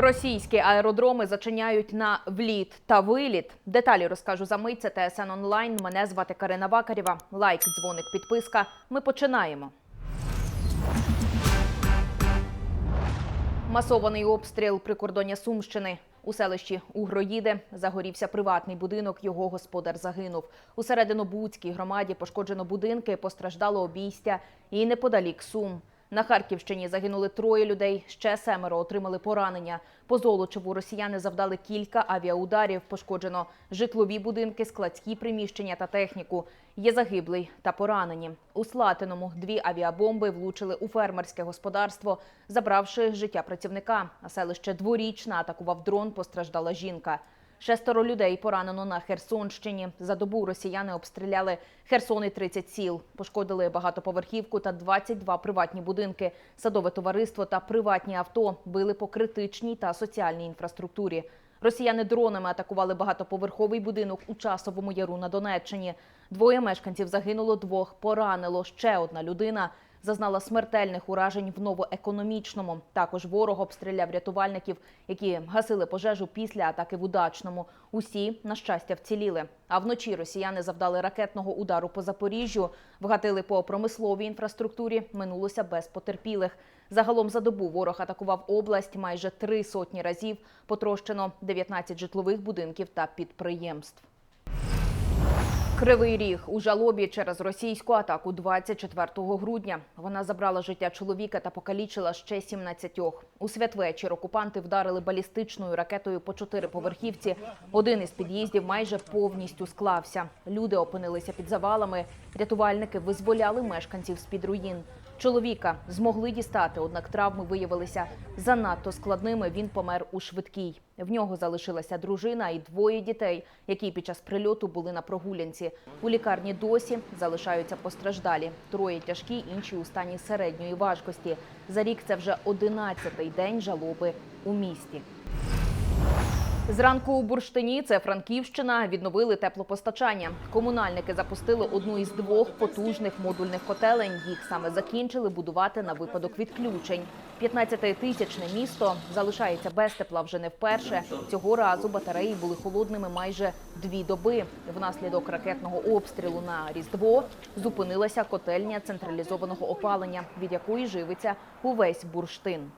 Російські аеродроми зачиняють на вліт та виліт. Деталі розкажу за мить. Це ТСН онлайн. Мене звати Карина Вакарєва. Лайк, дзвоник, підписка. Ми починаємо. Масований обстріл прикордоння Сумщини. У селищі Угроїде загорівся приватний будинок. Його господар загинув. У серединобудській громаді пошкоджено будинки, постраждало обійстя і неподалік Сум. На Харківщині загинули троє людей, ще семеро отримали поранення. По Золочеву росіяни завдали кілька авіаударів. Пошкоджено житлові будинки, складські приміщення та техніку. Є загиблий та поранені. У Слатиному дві авіабомби влучили у фермерське господарство, забравши життя працівника. А селище Дворічна атакував дрон, постраждала жінка. Шестеро людей поранено на Херсонщині. За добу росіяни обстріляли Херсон і 30 сіл. Пошкодили багатоповерхівку та 22 приватні будинки, садове товариство та приватні авто. Били по критичній та соціальній інфраструктурі. Росіяни дронами атакували багатоповерховий будинок у Часовому Яру на Донеччині. Двоє мешканців загинуло, двох поранило. Ще одна людина зазнала смертельних уражень в новоекономічному. Також ворог обстріляв рятувальників, які гасили пожежу після атаки в удачному. Усі, на щастя, вціліли. А вночі росіяни завдали ракетного удару по Запоріжжю, вгатили по промисловій інфраструктурі. Минулося без потерпілих. Загалом за добу ворог атакував область майже три сотні разів. Потрощено 19 житлових будинків та підприємств. Кривий ріг у жалобі через російську атаку 24 грудня. Вона забрала життя чоловіка та покалічила ще 17. У святвечір окупанти вдарили балістичною ракетою по чотириповерхівці. Один із під'їздів майже повністю склався. Люди опинилися під завалами. Рятувальники визволяли мешканців з під руїн. Чоловіка змогли дістати, однак травми виявилися занадто складними. Він помер у швидкій. В нього залишилася дружина і двоє дітей, які під час прильоту були на прогулянці. У лікарні досі залишаються постраждалі. Троє тяжкі, інші у стані середньої важкості. За рік це вже одинадцятий день жалоби у місті. Зранку у Бурштині, це Франківщина, відновили теплопостачання. Комунальники запустили одну із двох потужних модульних котелень. Їх саме закінчили будувати на випадок відключень. 15-тисячне місто залишається без тепла вже не вперше. Цього разу батареї були холодними майже дві доби. Внаслідок ракетного обстрілу на Різдво зупинилася котельня централізованого опалення, від якої живиться увесь бурштин.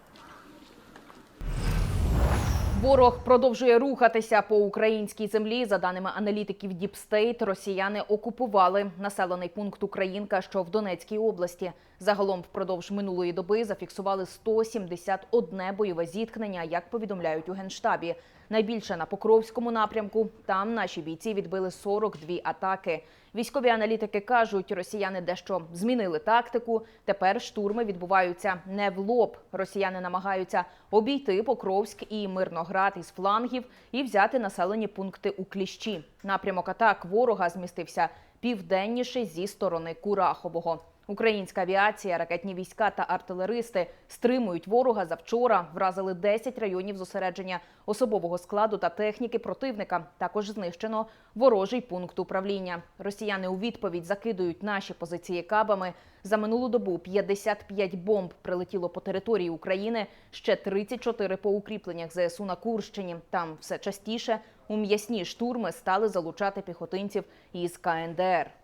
Ворог продовжує рухатися по українській землі. За даними аналітиків Діпстейт, росіяни окупували населений пункт Українка, що в Донецькій області. Загалом впродовж минулої доби зафіксували 171 бойове зіткнення, як повідомляють у генштабі. Найбільше на Покровському напрямку. Там наші бійці відбили 42 атаки. Військові аналітики кажуть, росіяни дещо змінили тактику. Тепер штурми відбуваються не в лоб. Росіяни намагаються обійти Покровськ і Мирноград із флангів і взяти населені пункти у кліщі. Напрямок атак ворога змістився південніше зі сторони Курахового. Українська авіація, ракетні війська та артилеристи стримують ворога. Завчора вразили 10 районів зосередження особового складу та техніки противника. Також знищено ворожий пункт управління. Росіяни у відповідь закидують наші позиції кабами. За минулу добу 55 бомб прилетіло по території України. Ще 34 по укріпленнях ЗСУ на Курщині. Там все частіше у м'ясні штурми стали залучати піхотинців із КНДР.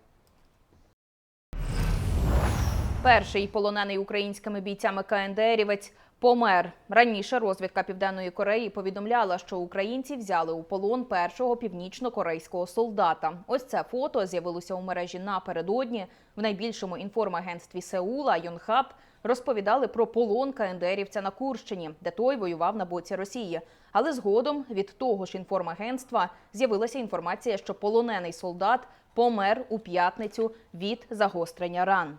Перший полонений українськими бійцями КНДРівець помер. Раніше розвідка Південної Кореї повідомляла, що українці взяли у полон першого північно-корейського солдата. Ось це фото з'явилося у мережі напередодні. В найбільшому інформагентстві Сеула Йонхаб розповідали про полон КНДРівця на Курщині, де той воював на боці Росії. Але згодом від того ж інформагентства з'явилася інформація, що полонений солдат помер у п'ятницю від загострення ран.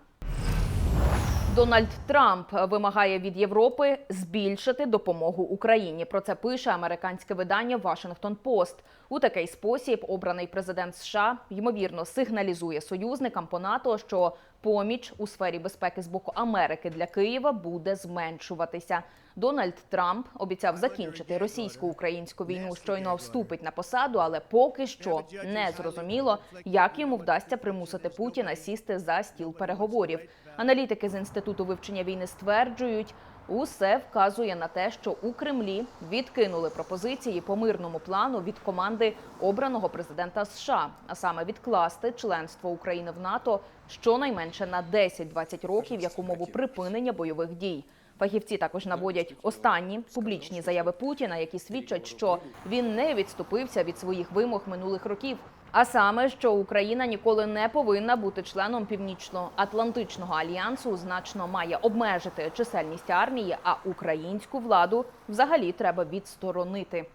Дональд Трамп вимагає від Європи збільшити допомогу Україні. Про це пише американське видання Washington Post. У такий спосіб обраний президент США ймовірно сигналізує союзникам по НАТО, що поміч у сфері безпеки з боку Америки для Києва буде зменшуватися. Дональд Трамп обіцяв закінчити російсько-українську війну, щойно вступить на посаду, але поки що не зрозуміло, як йому вдасться примусити Путіна сісти за стіл переговорів. Аналітики з інституту вивчення війни стверджують, Усе вказує на те, що у Кремлі відкинули пропозиції по мирному плану від команди обраного президента США, а саме відкласти членство України в НАТО щонайменше на 10-20 років як умову припинення бойових дій. Фахівці також наводять останні публічні заяви Путіна, які свідчать, що він не відступився від своїх вимог минулих років. А саме, що Україна ніколи не повинна бути членом Північно-Атлантичного альянсу, значно має обмежити чисельність армії, а українську владу взагалі треба відсторонити.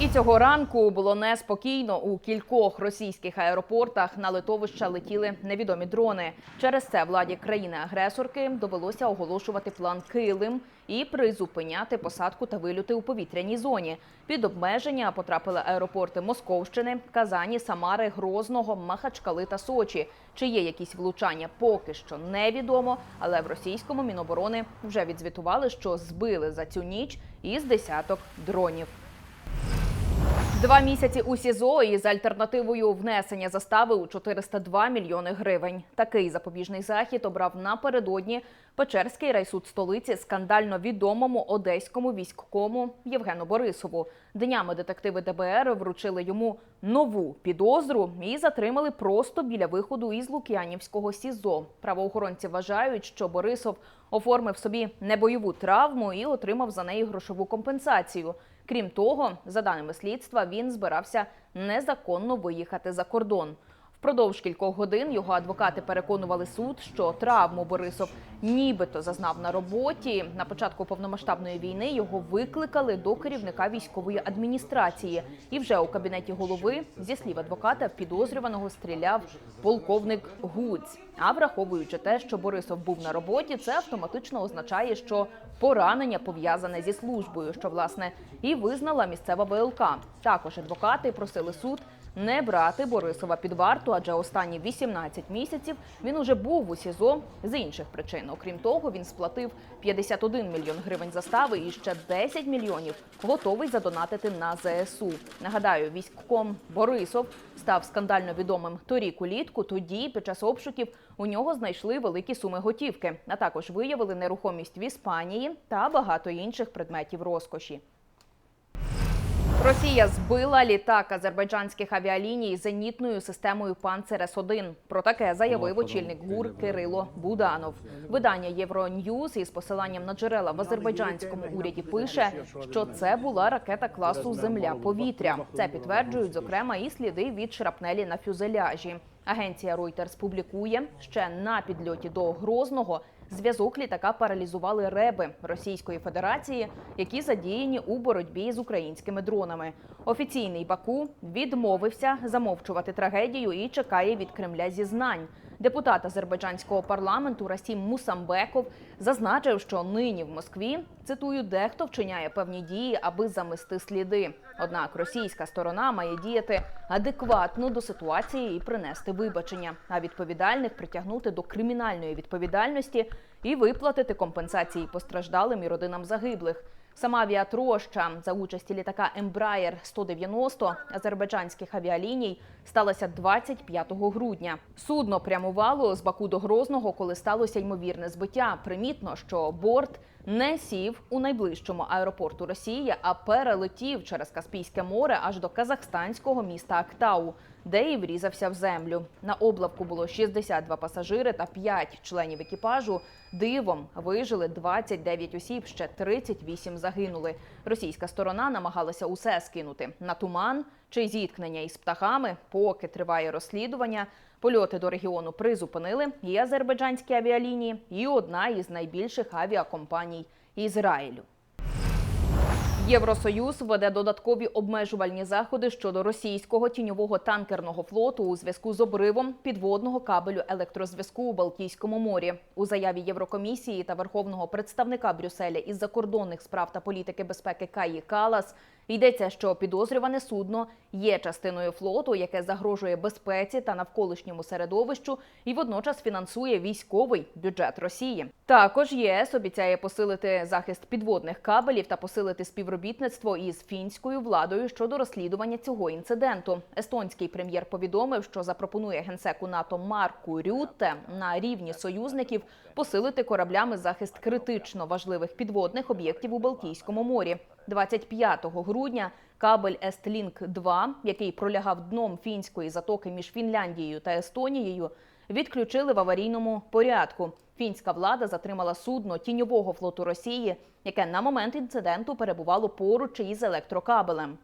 І цього ранку було неспокійно. У кількох російських аеропортах на литовища летіли невідомі дрони. Через це владі країни-агресорки довелося оголошувати план Килим і призупиняти посадку та вильоти у повітряній зоні. Під обмеження потрапили аеропорти Московщини, Казані, Самари, Грозного, Махачкали та Сочі. Чи є якісь влучання, поки що невідомо. Але в російському міноборони вже відзвітували, що збили за цю ніч із десяток дронів. Два місяці у СІЗО із альтернативою внесення застави у 402 мільйони гривень. Такий запобіжний захід обрав напередодні Печерський райсуд столиці скандально відомому одеському військовому Євгену Борисову. Днями детективи ДБР вручили йому нову підозру і затримали просто біля виходу із Лук'янівського СІЗО. Правоохоронці вважають, що Борисов оформив собі небойову травму і отримав за неї грошову компенсацію. Крім того, за даними слідства, він збирався незаконно виїхати за кордон. Впродовж кількох годин його адвокати переконували суд, що травму Борисов нібито зазнав на роботі. На початку повномасштабної війни його викликали до керівника військової адміністрації. І вже у кабінеті голови, зі слів адвоката, підозрюваного стріляв полковник Гуць. А враховуючи те, що Борисов був на роботі, це автоматично означає, що поранення пов'язане зі службою, що власне і визнала місцева ВЛК. Також адвокати просили суд не брати Борисова під варту, адже останні 18 місяців він уже був у СІЗО з інших причин. Окрім того, він сплатив 51 мільйон гривень застави і ще 10 мільйонів готовий задонатити на ЗСУ. Нагадаю, військком Борисов став скандально відомим торік улітку. Тоді під час обшуків у нього знайшли великі суми готівки, а також виявили нерухомість в Іспанії та багато інших предметів розкоші. Росія збила літак азербайджанських авіаліній зенітною системою Панцер С-1. Про таке заявив очільник ГУР Кирило Буданов. Видання Євроньюз із посиланням на джерела в азербайджанському уряді пише, що це була ракета класу Земля-повітря. Це підтверджують зокрема і сліди від шрапнелі на фюзеляжі. Агенція Reuters публікує ще на підльоті до Грозного. Зв'язок літака паралізували реби Російської Федерації, які задіяні у боротьбі з українськими дронами. Офіційний Баку відмовився замовчувати трагедію і чекає від Кремля зізнань. Депутат азербайджанського парламенту Расім Мусамбеков зазначив, що нині в Москві цитую дехто вчиняє певні дії, аби замести сліди. Однак російська сторона має діяти адекватно до ситуації і принести вибачення, а відповідальних притягнути до кримінальної відповідальності і виплатити компенсації постраждалим і родинам загиблих. Сама авіатроща за участі літака Embraer 190 азербайджанських авіаліній сталася 25 грудня. Судно прямувало з Баку до Грозного, коли сталося ймовірне збиття. Примітно, що борт не сів у найближчому аеропорту Росії, а перелетів через Каспійське море аж до казахстанського міста Актау, де і врізався в землю. На облавку було 62 пасажири та 5 членів екіпажу. Дивом вижили 29 осіб, ще 38 загинули. Російська сторона намагалася усе скинути на туман чи зіткнення із птахами. Поки триває розслідування, польоти до регіону призупинили і азербайджанські авіалінії, і одна із найбільших авіакомпаній Ізраїлю. Євросоюз веде додаткові обмежувальні заходи щодо російського тіньового танкерного флоту у зв'язку з обривом підводного кабелю електрозв'язку у Балтійському морі. У заяві Єврокомісії та верховного представника Брюсселя із закордонних справ та політики безпеки Каї Калас Йдеться, що підозрюване судно є частиною флоту, яке загрожує безпеці та навколишньому середовищу, і водночас фінансує військовий бюджет Росії. Також ЄС обіцяє посилити захист підводних кабелів та посилити співробітництво із фінською владою щодо розслідування цього інциденту. Естонський прем'єр повідомив, що запропонує генсеку НАТО Марку Рютте на рівні союзників посилити кораблями захист критично важливих підводних об'єктів у Балтійському морі. 25 грудня кабель Естлінк 2 який пролягав дном фінської затоки між Фінляндією та Естонією, відключили в аварійному порядку. Фінська влада затримала судно тіньового флоту Росії, яке на момент інциденту перебувало поруч із електрокабелем.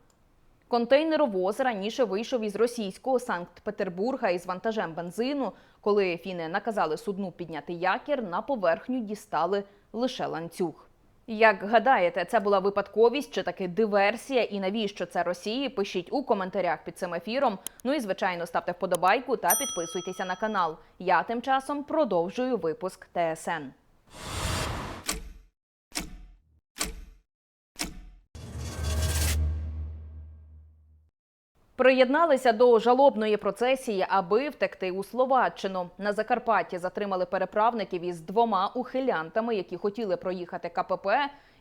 Контейнеровоз раніше вийшов із російського Санкт-Петербурга із вантажем бензину. Коли фіни наказали судну підняти якір, на поверхню дістали лише ланцюг. Як гадаєте, це була випадковість чи таки диверсія? І навіщо це Росії? Пишіть у коментарях під цим ефіром. Ну і звичайно ставте вподобайку та підписуйтеся на канал. Я тим часом продовжую випуск ТСН. Приєдналися до жалобної процесії, аби втекти у Словаччину. На Закарпатті затримали переправників із двома ухилянтами, які хотіли проїхати КПП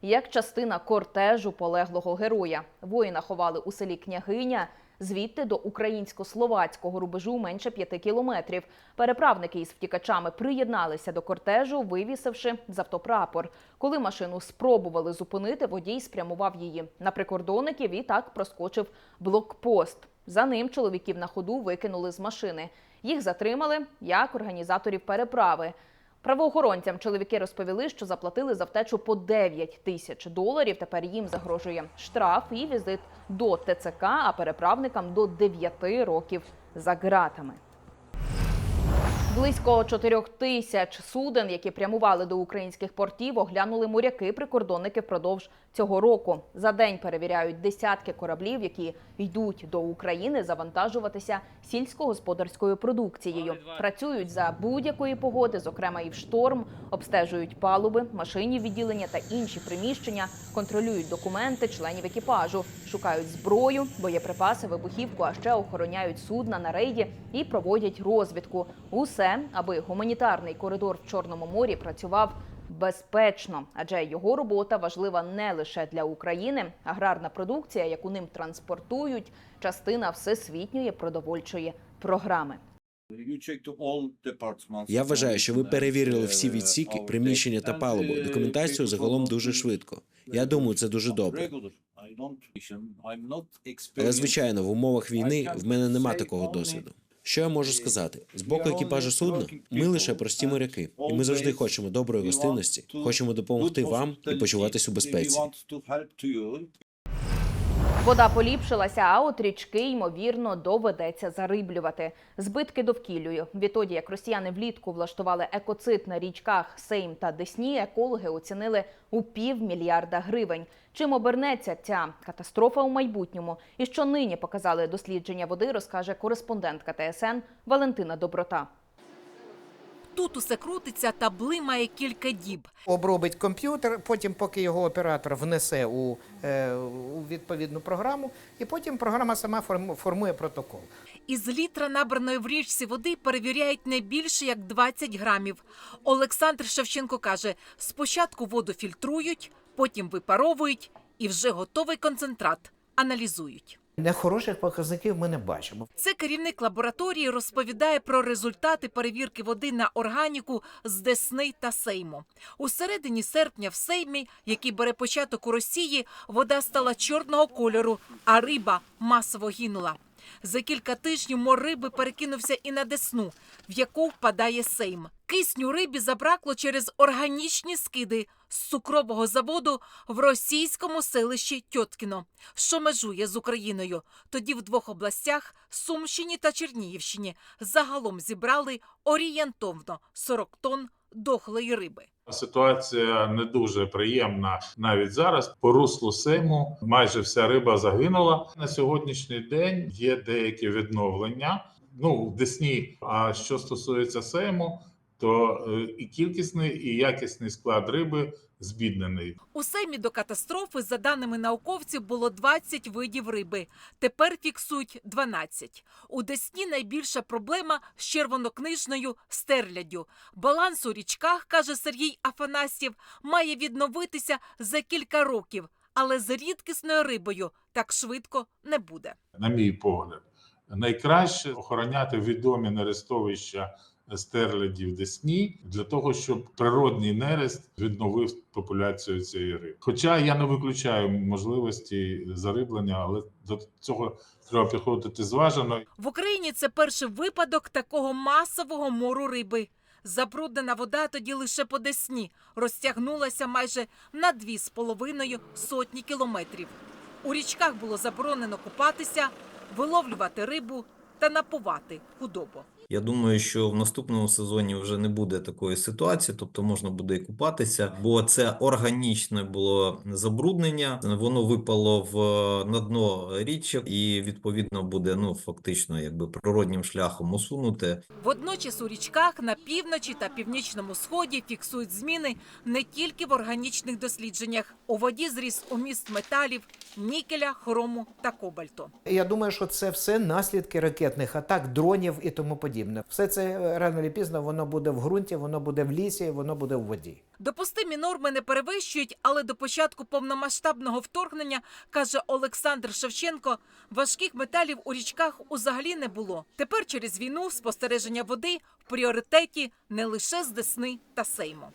як частина кортежу полеглого героя. Воїна ховали у селі Княгиня. Звідти до українсько-словацького рубежу менше п'яти кілометрів. Переправники із втікачами приєдналися до кортежу, вивісивши з автопрапор. Коли машину спробували зупинити, водій спрямував її на прикордонників і так проскочив блокпост. За ним чоловіків на ходу викинули з машини. Їх затримали як організаторів переправи. Правоохоронцям чоловіки розповіли, що заплатили за втечу по 9 тисяч доларів. Тепер їм загрожує штраф і візит до ТЦК, а переправникам до 9 років за ґратами. Близько 4 тисяч суден, які прямували до українських портів, оглянули моряки-прикордонники впродовж цього року. За день перевіряють десятки кораблів, які йдуть до України завантажуватися сільськогосподарською продукцією. Працюють за будь-якої погоди, зокрема і в шторм, обстежують палуби, машинні відділення та інші приміщення, контролюють документи членів екіпажу, шукають зброю, боєприпаси, вибухівку, а ще охороняють судна на рейді і проводять розвідку. Усе, аби гуманітарний коридор в Чорному морі працював безпечно, адже його робота важлива не лише для України. Аграрна продукція, яку ним транспортують, частина всесвітньої продовольчої програми. Я вважаю, що ви перевірили всі відсіки, приміщення та палубу, документацію загалом дуже швидко. Я думаю, це дуже добре. Але звичайно, в умовах війни в мене нема такого досвіду. Що я можу сказати? З боку екіпажу судна ми лише прості моряки, і ми завжди хочемо доброї гостинності, хочемо допомогти вам і почуватись у безпеці. Вода поліпшилася, а от річки ймовірно доведеться зариблювати. Збитки довкіллю. Відтоді, як росіяни влітку влаштували екоцид на річках Сейм та Десні, екологи оцінили у півмільярда гривень. Чим обернеться ця катастрофа у майбутньому? І що нині показали дослідження води, розкаже кореспондентка ТСН Валентина Доброта. Тут усе крутиться та блимає кілька діб. обробить комп'ютер, потім, поки його оператор внесе у, е, у відповідну програму, і потім програма сама форму- формує протокол. Із літра набраної в річці води перевіряють не більше як 20 грамів. Олександр Шевченко каже: спочатку воду фільтрують, потім випаровують і вже готовий концентрат аналізують. Нехороших показників ми не бачимо. Це керівник лабораторії розповідає про результати перевірки води на органіку з Десни та Сейму. У середині серпня в Сеймі, який бере початок у Росії, вода стала чорного кольору, а риба масово гинула. За кілька тижнів мор риби перекинувся і на Десну, в яку впадає Сейм. Кисню рибі забракло через органічні скиди з цукрового заводу в російському селищі Тьоткіно, що межує з Україною. Тоді в двох областях Сумщині та Чернігівщині загалом зібрали орієнтовно 40 тонн дохлої риби. Ситуація не дуже приємна навіть зараз. По руслу Сейму майже вся риба загинула. На сьогоднішній день є деякі відновлення. Ну в Десні. А що стосується Сейму, то е, і кількісний, і якісний склад риби збіднений. У Сеймі до катастрофи, за даними науковців, було 20 видів риби. Тепер фіксують 12. У Десні найбільша проблема з червонокнижною стерляддю. Баланс у річках, каже Сергій Афанасьєв, має відновитися за кілька років, але з рідкісною рибою так швидко не буде. на мій погляд, найкраще охороняти відомі нерестовища стерлядів Десні для того, щоб природній нерест відновив популяцію цієї риби. Хоча я не виключаю можливості зариблення, але до цього треба підходити зважено. В Україні це перший випадок такого масового мору риби. Забруднена вода тоді лише по Десні розтягнулася майже на дві з половиною сотні кілометрів. У річках було заборонено купатися, виловлювати рибу та напувати худобу. Я думаю, що в наступному сезоні вже не буде такої ситуації, тобто можна буде і купатися, бо це органічне було забруднення. Воно випало в на дно річок і відповідно буде ну фактично якби природнім шляхом усунуте. Водночас у річках на півночі та північному сході фіксують зміни не тільки в органічних дослідженнях. У воді зріс уміст металів, нікеля, хрому та кобальту. Я думаю, що це все наслідки ракетних атак, дронів і тому подібне. Все це е, рано чи пізно воно буде в ґрунті, воно буде в лісі, воно буде в воді. Допустимі норми не перевищують, але до початку повномасштабного вторгнення, каже Олександр Шевченко, важких металів у річках взагалі не було. Тепер через війну спостереження води в пріоритеті не лише з Десни та Сейму.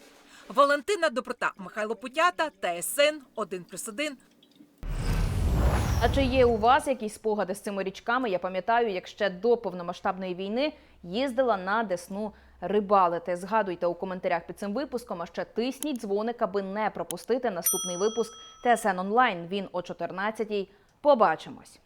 Валентина Доброта, Михайло Путята, ТСН 1+,1, А чи є у вас якісь спогади з цими річками? Я пам'ятаю, як ще до повномасштабної війни їздила на Десну рибалити. Згадуйте у коментарях під цим випуском, а ще тисніть дзвоник, аби не пропустити наступний випуск ТСН онлайн. Він о 14-й. Побачимось.